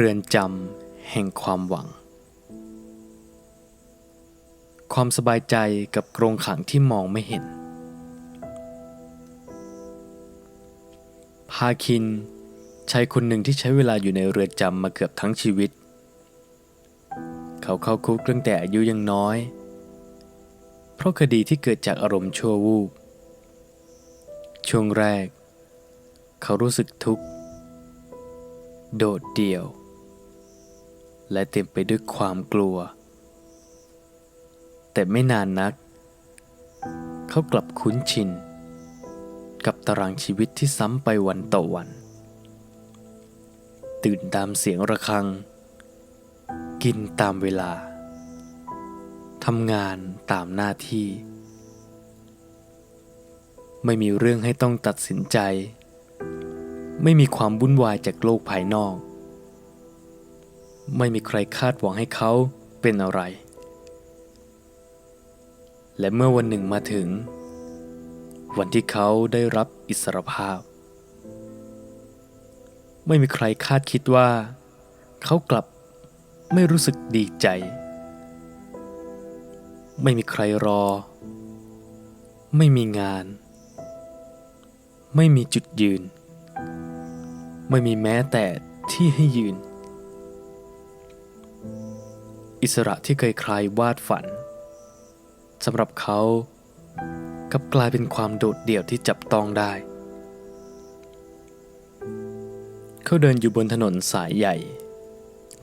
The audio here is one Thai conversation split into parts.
เรือนจำแห่งความหวัง ความสบายใจกับกรงขังที่มองไม่เห็น พาคินชายคนหนึ่งที่ใช้เวลาอยู่ในเรือนจำมาเกือบทั้งชีวิต เขาเข้าคุกตั้งแต่อายุยังน้อย เพราะคดีที่เกิดจากอารมณ์ชั่ววูบ ช่วงแรก เขารู้สึกทุกข์ โดดเดี่ยว และเต็มไปด้วยความกลัว แต่ไม่นานนัก เขากลับคุ้นชิน กับตารางชีวิตที่ซ้ำไปวันต่อวัน ตื่นตามเสียงระฆัง กินตามเวลาทำงานตามหน้าที่ ไม่มีเรื่องให้ต้องตัดสินใจ ไม่มีความวุ่นวายจากโลกภายนอก ไม่มีใครคาดหวังให้เขาเป็นอะไร และเมื่อวันหนึ่งมาถึง วันที่เขาได้รับอิสรภาพ ไม่มีใครคาดคิดว่า เขากลับไม่รู้สึกดีใจ ไม่มีใครรอ ไม่มีงาน ไม่มีจุดยืน ไม่มีแม้แต่ที่ให้ยืน อิสระที่เคยใครวาดฝันสำหรับเขากลับกลายเป็นความโดดเดี่ยวที่จับต้องได้ เขาเดินอยู่บนถนนสายใหญ่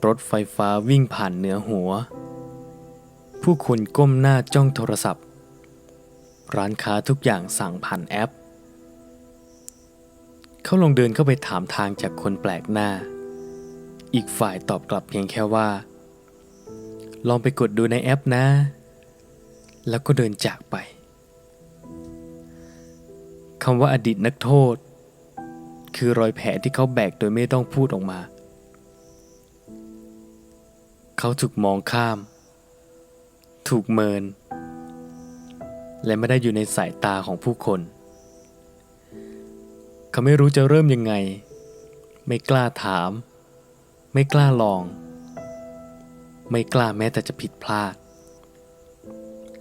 รถไฟฟ้าวิ่งผ่านเหนือหัว ผู้คนก้มหน้าจ้องโทรศัพท์ ร้านค้าทุกอย่างสั่งผ่านแอป เขาลองเดินเข้าไปถามทางจากคนแปลกหน้า อีกฝ่ายตอบกลับเพียงแค่ว่า ลองไปกดดูในแอปนะ แล้วก็เดินจากไปคำว่าอดีตนักโทษ คือรอยแผลที่เขาแบกโดยไม่ต้องพูดออกมา เขาถูกมองข้าม ถูกเมิน และไม่ได้อยู่ในสายตาของผู้คน เขาไม่รู้จะเริ่มยังไง ไม่กล้าถาม ไม่กล้าลอง ไม่กล้าแม้แต่จะผิดพลาด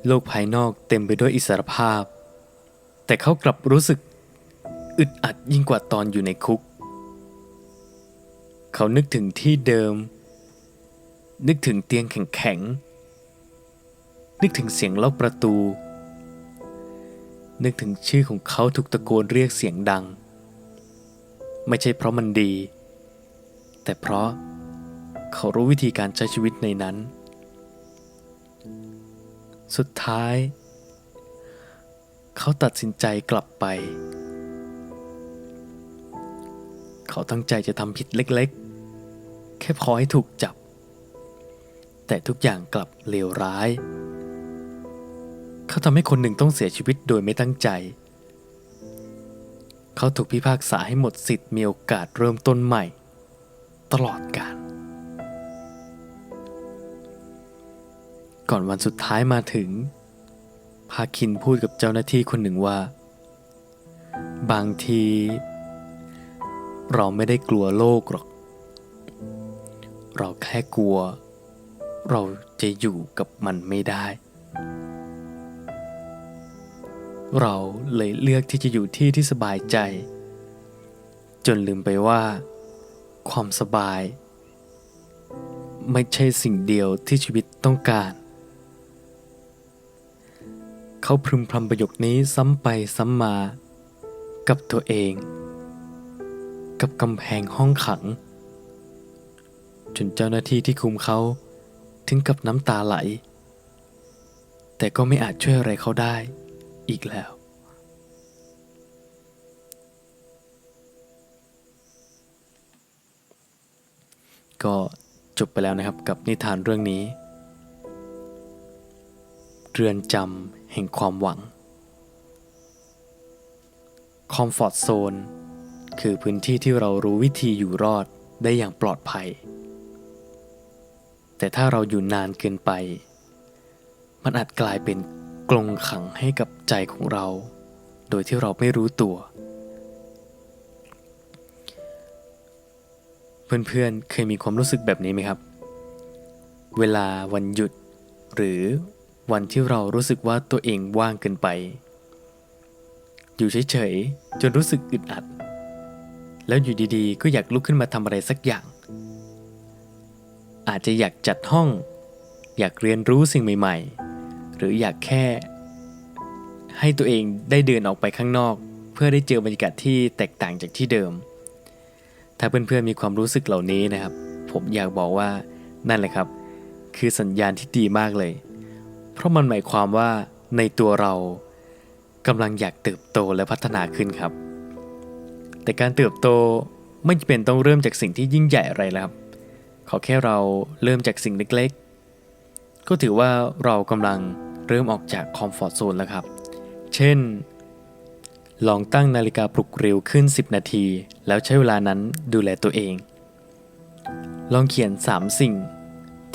โลกภายนอกเต็มไปด้วยอิสรภาพ แต่เขากลับรู้สึก อึดอัดยิ่งกว่าตอนอยู่ในคุก เขานึกถึงที่เดิม นึกถึงเตียงแข็งๆ นึกถึงเสียงล็อกประตู นึกถึงชื่อของเขาถูกตะโกนเรียกเสียงดัง ไม่ใช่เพราะมันดี แต่เพราะ เขารู้วิธีการใช้ชีวิตในนั้น สุดท้าย เขาตัดสินใจกลับไป เขาตั้งใจจะทำผิดเล็กๆ แค่พอให้ถูกจับ แต่ทุกอย่างกลับเลวร้าย เขาทำให้คนหนึ่งต้องเสียชีวิตโดยไม่ตั้งใจ เขาถูกพิพากษาให้หมดสิทธิ์มีโอกาสเริ่มต้นใหม่ ตลอดกาล ก่อนวันสุดท้ายมาถึง พาคินพูดกับเจ้าหน้าที่คนหนึ่งว่า บางที เราไม่ได้กลัวโลกหรอก เราแค่กลัว เราจะอยู่กับมันไม่ได้ เราเลยเลือกที่จะอยู่ที่ที่สบายใจ จนลืมไปว่า ความสบายไม่ใช่สิ่งเดียวที่ชีวิตต้องการ เขาพึมพำประโยคนี้ซ้ำไปซ้ำมา กับตัวเอง กับกำแพงห้องขัง จนเจ้าหน้าที่ที่คุมเขาถึงกับน้ำตาไหล แต่ก็ไม่อาจช่วยอะไรเขาได้อีกแล้ว ก็จบไปแล้วนะครับกับนิทานเรื่องนี้ เรือนจำแห่งความหวัง คอมฟอร์ z โซนคือพื้นที่ที่เรารู้วิธีอยู่รอดได้อย่างปลอดภัย แต่ถ้าเราอยู่นานเกินไป มันอาจกลายเป็นกรงขังให้กับใจของเรา โดยที่เราไม่รู้ตัวเเพื่อนๆ เคยมีความรู้สึกแบบนี้ไหมครับ เวลาวันหยุดหรือ วันที่เรารู้สึกว่าตัวเองว่างเกินไป อยู่เฉยๆ จนรู้สึกอึดอัด แล้วอยู่ดีๆ ก็อยากลุกขึ้นมาทำอะไรสักอย่าง อาจจะอยากจัดห้อง อยากเรียนรู้สิ่งใหม่ๆ หรืออยากแค่ ให้ตัวเองได้เดินออกไปข้างนอก เพื่อได้เจอบรรยากาศที่แตกต่างจากที่เดิม ถ้าเพื่อนๆมีความรู้สึกเหล่านี้นะครับ ผมอยากบอกว่านั่นแหละครับ คือสัญญาณที่ดีมากเลย เพราะมันหมายความว่าในตัวเรากำลังอยากเติบโตและพัฒนาขึ้นครับ แต่การเติบโตไม่จำเป็นต้องเริ่มจากสิ่งที่ยิ่งใหญ่อะไรแล้วครับ ขอแค่เราเริ่มจากสิ่งเล็กๆ ก็ถือว่าเรากำลังเริ่มออกจากคอมฟอร์ทโซนแล้วครับ เช่น ลองตั้งนาฬิกาปลุกเร็วขึ้น 10 นาที แล้วใช้เวลานั้นดูแลตัวเอง ลองเขียน 3 สิ่ง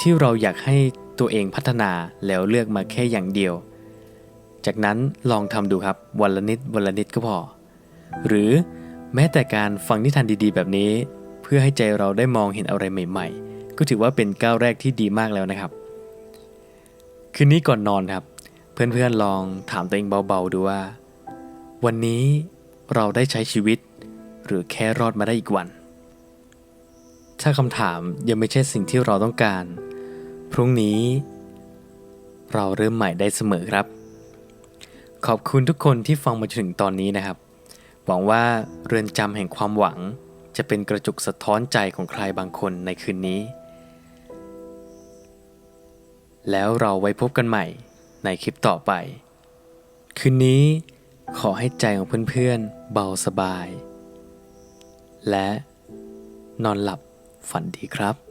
ที่เราอยากให้ ตัวเองพัฒนาแล้วเลือกมาแค่อย่างเดียว จากนั้นลองทำดูครับวันละนิดวันละนิดก็พอ หรือแม้แต่การฟังนิทานดีๆ แบบนี้ เพื่อให้ใจเราได้มองเห็นอะไรใหม่ ๆ ก็ถือว่าเป็นก้าวแรกที่ดีมากแล้วนะครับ คืนนี้ก่อนนอนครับ เพื่อนๆลองถามตัวเองเบาๆดูว่า วันนี้เราได้ใช้ชีวิต หรือแค่รอดมาได้อีกวัน ถ้าคำถามยังไม่ใช่สิ่งที่เราต้องการ พรุ่งนี้ เราเริ่มใหม่ได้เสมอครับ ขอบคุณทุกคนที่ฟังมาจนถึงตอนนี้นะครับ หวังว่าเรือนจำแห่งความหวัง จะเป็นกระจกสะท้อนใจของใครบางคนในคืนนี้ แล้วเราไว้พบกันใหม่ในคลิปต่อไป คืนนี้ขอให้ใจของเพื่อนๆเบาสบาย และนอนหลับฝันดีครับ